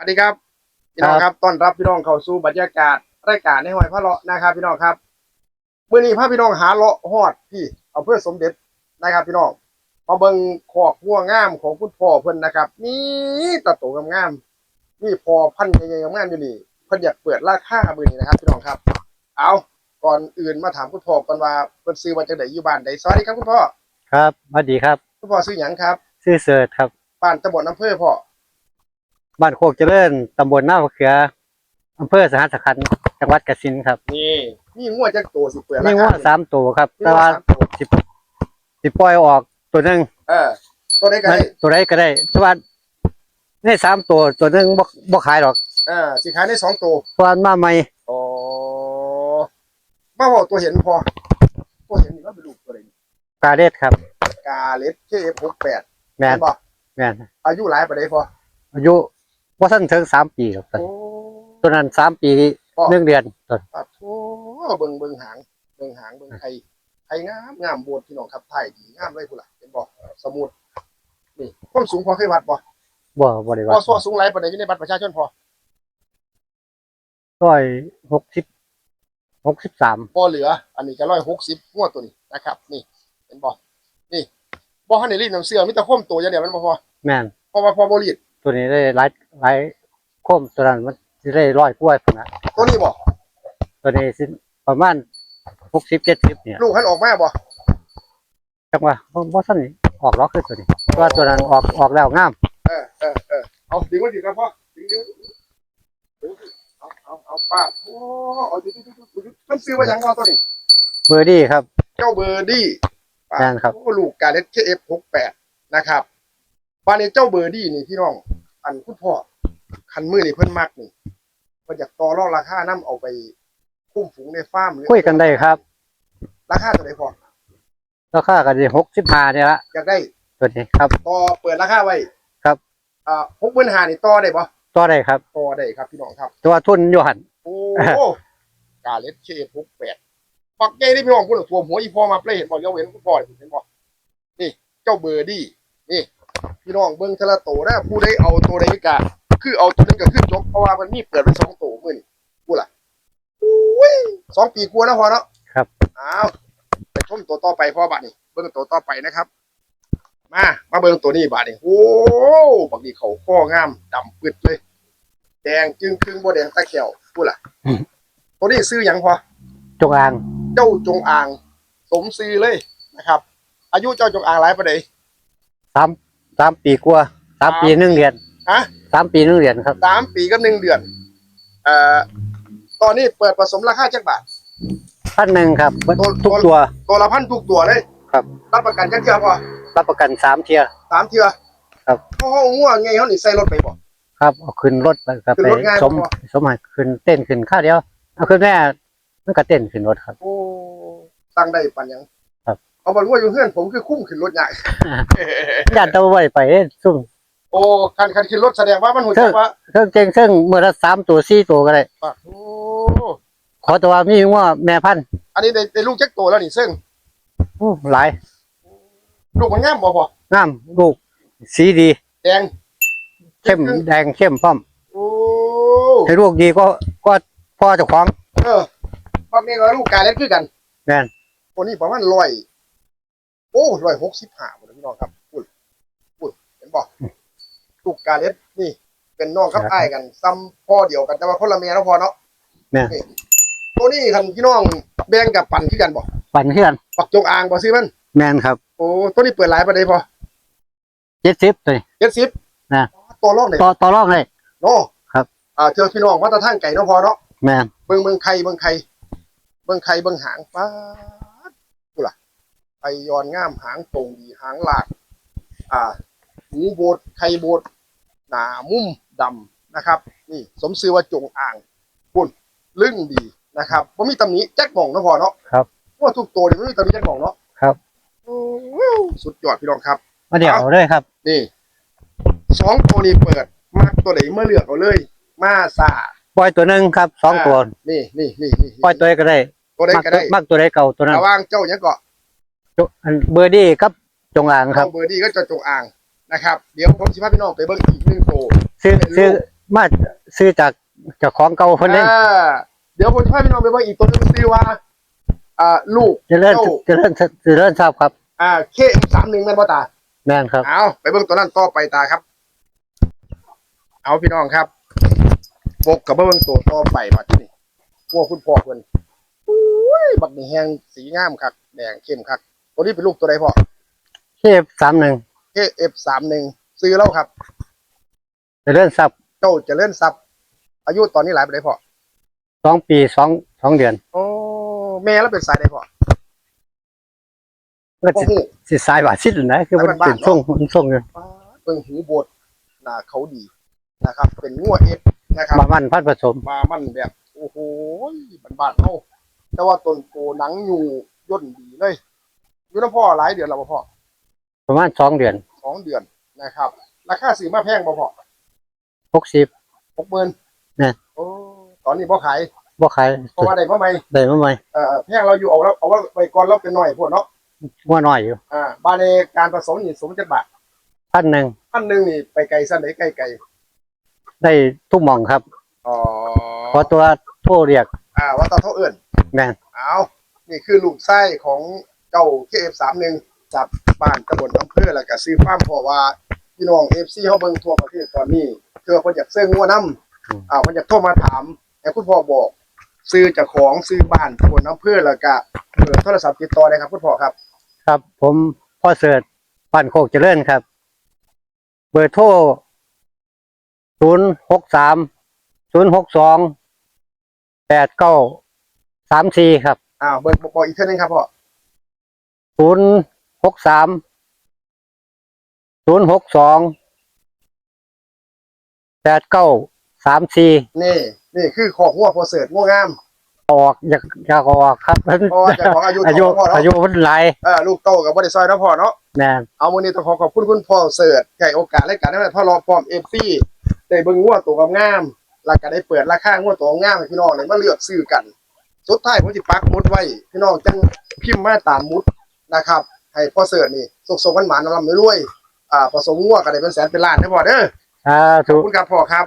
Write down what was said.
สวัสดีครับพี่น้องครับต้อนรับพี่น้องเข้าสู่บรรยากาศรายการในหอยพระเลาะนะครับ พี่น้องครับเมื่อนี้พาพี่น้องหาเลาะฮอดที่อำเภอสมเด็จนะครับ พี่น้องมาเบิ่งขอกวัวงามของคุณพ่อเพิ่นนะครับนี่ตะโตงามๆนี่พอพันธุ์ใหญ่ๆงามๆอยู่นี่เพิ่นอยากเปิดราคามื้อนี้นะครับ พี่น้องครับ เอาก่อนอื่นมาถามคุณพ่อก่อนว่าเพิ่นซื้อมาจากไหนอยู่บ้านใดสวัสดีครับคุณพ่อครับสวัสดีครับ คุณพ่อซื้อหยังครับชื่อเสิร์ชครับบ้านตำบลอำเภอพ่อ บ้านโคกเจริญตำบลหน้ามะเขืออำเภอสหัสขันธ์จังหวัดกสินธุ์ครับนี่มีงัวจักตัวสิเปิดรามีคาง้อสามตัวครับมีแต่งัวว่าสามตัวสิบสิปล่อยออกตัวหนึ่งเออตัวใดก็ได้ตัวใดก็ได้แต่ว่าในสามตัวตัวหนึ่งบ่บ่ขายหรอกเออสิขายได้สองตัวเพราะว่ามาใหม่อ๋อมาบอกตัวเห็นพอตัวเห็นนี่ก็เป็นลูกตัวอะไรนี่กาเดสครับ กาเลสเคเอฟหกแปดแม่นบอกแม่นอายุหลายปานใดพออายุ ว่าสั้นถึงสามปีครับโอ้ตัวนั้นสามปีพ่อหนึ่งเดือนตัว ปัดโอ้เบิ่งเบิ่งหางเบิ่งหางเบิ่งไข่ไข่งามงามโบดพี่น้องครับไทยดีงามเลยพุ่นล่ะเห็นบอกสมุดนี่ความสูงพอเคยวัดบ่บ่บ่ได้พว่าอสัวสูงหลายปานใดอยู่ในบัตรประชาชนพอร้อยหกสิบหกสิบสาม พอเหลือ อันนี้ก็ร้อยหกสิบงวดตัวนี้นะครับ นี่เห็นบ่นี่บ่ทันได้รีดน้ำเสื้อมีแต่ข้มตัวอย่างเดียวมันบ่พอแม่นเพราะว่าพอบ่รีด ตัวนี้ได้หลายหลายโคมตัวนั้นมันสิได้ร้อยกว่าพุ่นนะตัวนี้บ่ตัวนี้สิประมาณหกสิบเจ็ดสิบเนี่ยลูกหันออกมาบ่จังว่าบ่บ่ทันนี่ออกล็อกคือตัวนี้เพราะว่าตัวนั้นออกออกแล้วงาม เออเออเออเอาดึงไว้ดึงครับพ่อดึงดึงดึงเอาเอาเอาป้าโอ้เอาดึงดึงดึงดึงมันซื้อมาอย่างพ่อตัวนี้ เบอร์ดี้ครับ เจ้าเบอร์ดี้ป้าแม่นครับ โอ้ลูกกาเล็ตเคเอฟหกแปดนะครับ บ้านนี้เจ้าเบอร์ดี้นี่พี่น้อง อันคุณพ่อคันมือนี่เพิ่นมักนี่เพิ่นอยากต่อรองราคานํเอาไปคุ้มฝูงในฟาร์มหรือคุยกันได้ครับ ราคาเท่าไหร่พอราคาก็สิหกสิบห้าเนี่ยละอยากได้ตัวนี้ครับ ต่อเปิดราคาไว้ครับอ่าหกหมื่นห้านี่ต่อได้ปะต่อได้ครับต่อได้ครับพี่น้องครับแตัวาทุนอยู่หันโอ้กาเล็ดเคหกแปดปักใหญ่ที่พี่น้องพูดตัวหัวอีพอมาเปลยเห็นบอกเลี้ยวเห็นคุณพ่อเห็นบอกนี่ เจ้าเบอร์ดี้นี่ พี่น้องเบิ้งทะละโตนะผู้ได้เอาตัวใดกะ คือเอาตัวนึงก็คือจบเพราะว่ามันมีเปิดเป็นสองตัวมือนี่พูดล่ะอุ้ยสองปีกลัวแล้วพอเนาะครับอ้าวไปชมตัวต่อไปพ่อบัดนี่เบิ้งตัวต่อไปนะครับ มามาเบิ้งตัวนี้บัดนี่โอ้บักนี่เขาข้องามดำปึดเลย แดงจึงครึ่งบ่แดงตะเขียวพูดล่ะตัวนี้ซื้อหยังพอจงอางเจ้าจงอาง สมซื้อเลยนะครับ อายุเจ้าจงอางหลายปานใดสาม สามปีกว่าสามปีหนึ่งเดือนฮะสามปีหนึ่งเดือนครับสามปีกับหนึ่งเดือนเอ่อตอนนี้เปิดผสมราคาจักบาทพันหนึ่งครับตัวทุกตัวตัวละพันทุกตัวเลยครับ รับประกันจักเทื่อพอรับประกันสามเทียร์สามเทื่อครับเพราะเขาง่วงไงเขาหนีใส่รถไปบ่ครับเอาขึ้นรถไปก็ขึ้นไปรถง่ายสมบ่สมให้ขึ้นเต้นขึ้นข้าวเดียวเอาขึ้นแม่มันก็เต้นขึ้นรถครับโอ้ตั้งได้ปันยังครับ เอาบอกว่าอยู่เพื่อนผมคือคุ้มขึ้นรถใหญ่ ญาติตัวไว้ไปเอ้ยซุ่มโอ้คันคันขึ้นรถแสดงว่ามันหัวใจกว่าเครื่องเจงเครื่องเมื่อละสามตัวสี่ตัวก็ได้ ปะโอ้ขอตัวมีว่าแม่พันธุ์อันนี้ได้ได้ลูกจักตัวแล้วนี่ซึ่งอู้หลายลูกมันงามบ่พองามลูกสีดี แดงเข้มแดงเข้มพร้อมโอ้ให้ลูกดีก็ก็พ่อเจ้าของเออพ่อแม่ก็ลูกกาเล็ดคือกันแม่น คนนี้ประมาณร้อยโอ้ร้อยหกสิบห้าหมดเลยพี่น้องครับอุ้ยอุ้ยเห็นบอกลูกกาเล็ดนี่ เป็นน้องครับอ้ายกันซ้ำพ่อเดียวกันแต่ว่าคนละแม่แล้วพอเนาะแม่นนี่ตัวนี้คันพี่น้องแบ่งกับปั่นคือกันบ่ปั่นเพื่อนปักจงอางบ่ซื้อมันแม่นครับโอ้ตัวนี้เปิดหลายประเดี๋ยวพอเจ็ดสิบตัวนี้เจ็ดสิบนะตัวรอบไหนต่อต่อรองเลยเนาะครับอ่าเจอพี่น้องว่าแตะทางไก่เนาะพอเนาะแม่นเบิ่งเบิ่งไข่เบิ่งไข่เบิ่งไข่เบิ่งหางป้าดกูล่ะ ไข่ย้อนงามหางตรงดีหางลากอ่าหูโบดไข่โบดหนามุมดำนะครับ นี่สมชื่อว่าจงอ่างปุ่นลึ่งดีนะครับว่ามีตำหนิแจ็คหม่องเนาะพอเนาะครับว่าทุกตัวเนี่ยไม่มีตำหนิแจ็คหม่องเนาะครับโอ้สุดยอดพี่น้องครับมาเดี๋ยวเอาเอาเลยครับ นี่สองตัวนี้เปิด มากตัวไหนเมื่อเลือกเอาเลย มาซาปล่อยตัวหนึ่งครับสองตัวนี่นี่นี่นี่ปล่อยตัวใดก็ได้ ตัวใดมักก็ตัวได้มักตัวใดเก่าตัวนั้นระหว่างเจ้าเนี่ยงก็ จอันเบอร์ดี้ครับจงอางครับ เอาเบอร์ดี้ก็จะจงอ่างนะครับ เดี๋ยวผมสิพาพี่น้องไปเบิ่งอีกหนึ่งตัว ซื้อเป็นลูก ซื้อมาซื้อจากเจากของเก่าคนนี้อ่าเดี๋ยวผมจะพาพี่น้องไปเบิ่งอีกตัวหนึงชื่อว่าอ่าลูกเจริญเจ้าเจริญเจริญทราบครับอ่าเคสามหนึ่งแม่นบ่ตา แม่นครับ เอาไปเบิ่งตัวนั้นต่อไปตาครับ เอาพี่น้องครับปกกับเบิ่งตัวต่อไปมาที่นี่พวกคุณพ่อเพิ่นอุ้ยบักนี่แฮงสีงามคักแดงเข้มคัก ตัวนี้เป็นลูกตัวใดพ่อเคฟสามหนึ่ง KF31 ซื้อแล้วครับ เจริญทรัพย์เจ้าเจริญทรัพย์อายุตอนนี้หลายไปได้พ่อสองปีสองสองเดือนโอ้แม่แล้วเป็นสายใดพ่อก็โอ้สิโหสิสายบาทสินะคือมันบ้านๆเป็นช่วงมันช่วงอยู่เบิ่งหูโบดหน้าเขาดีนะครับ เป็นงัวเอ็ดนะครับมามันพันผสม มามันแบบ โอ้โหบันบานๆเฮาแต่ว่าต้นโกหนังอยู่ย่นดีเลย อยู่น้ำพ่อหลายเดือนแล้วบ่พ่อประมาณสองเดือนสองเดือนนะครับ ราคาซื้อมาแพงบ่พ่อหกสิบ หกหมื่นแน่ โอ้ตอนนี้บ่ขายบ่ขายเพราะว่าได้มาใหม่ได้มาใหม่เอ่อแพงเราอยู่เอาแล้วเอาไว้ไว้ก่อนเราเป็นน้อยพวกเนาะว่าน้อยอยู่อ่าบาในการผสมนี่สมจัดบาทพันหนึ่งพันหนึ่งนี่ไปไกลสั้นไหนไกลไกลได้ทุกหม่องครับอ๋อพอตัวโทรเรียกอ่าว่าตอนเท่าเอื่น แม่นเอานี่คือลูกไส้ของ เจ้า KF31 จากบ้านตำบลอำเภอแล้วก็ซื้อฟาร์มเพราะว่าพี่น้อง FC เฮาเบิ่งทั่วประเทศตอนนี้เธอเพิ่นอยากซื้องัวนํอ่าเพิ่นอยากโทรมาถามให้คุณพ่อบอกซื้อเจากของซื้อบ้านตำบลอำเภอแล้วก็เบอร์โทรศัพท์ติดต่อได้ครับคุณพ่อครับ ครับผมพ่อเสิร์ชปันโคกเจริญครับ เบอร์โทรศูนย์หกสามศูนย์หกสองแปดเก้าสามสี่ครับอ่าเบอร์บอกอีกเท่านึงครับพ่อ ศูนย์หกสามศูนย์หกสองแปดเก้าสามสี่นี่ นี่คือของงัวพอเสิร์ตงัวงามออกอยากอยากออกครับเพราะว่าเจ้าของอายุอายุเท่าพ่อเนาะอายุมันหลายเออลูกโตกับบ่ได้ซอยเนาะพ่อเนาะแม่นเอามื้อนี้ต้องขอขอบคุณคุณพ่อเสิร์ชให้โอกาสรายการได้พ่อรอพร้อม FC ได้เบิ่งงัวตัวงามๆแล้วก็ได้เปิดราคางัวตัวงามให้พี่น้องได้มาเลือกซื้อกัน สุดท้ายผมสิปักหมุดไว้ พี่น้องจังพิมพ์มาตามหมุด นะครับ ให้พ่อเสิร์ชนี่สุกๆหวานๆนำรวยๆอ่าผสมงัวก็ได้เป็นแสนเป็นล้านได้อพ่อเด้ออ่าขอถูบกคุณครับพ่อครับ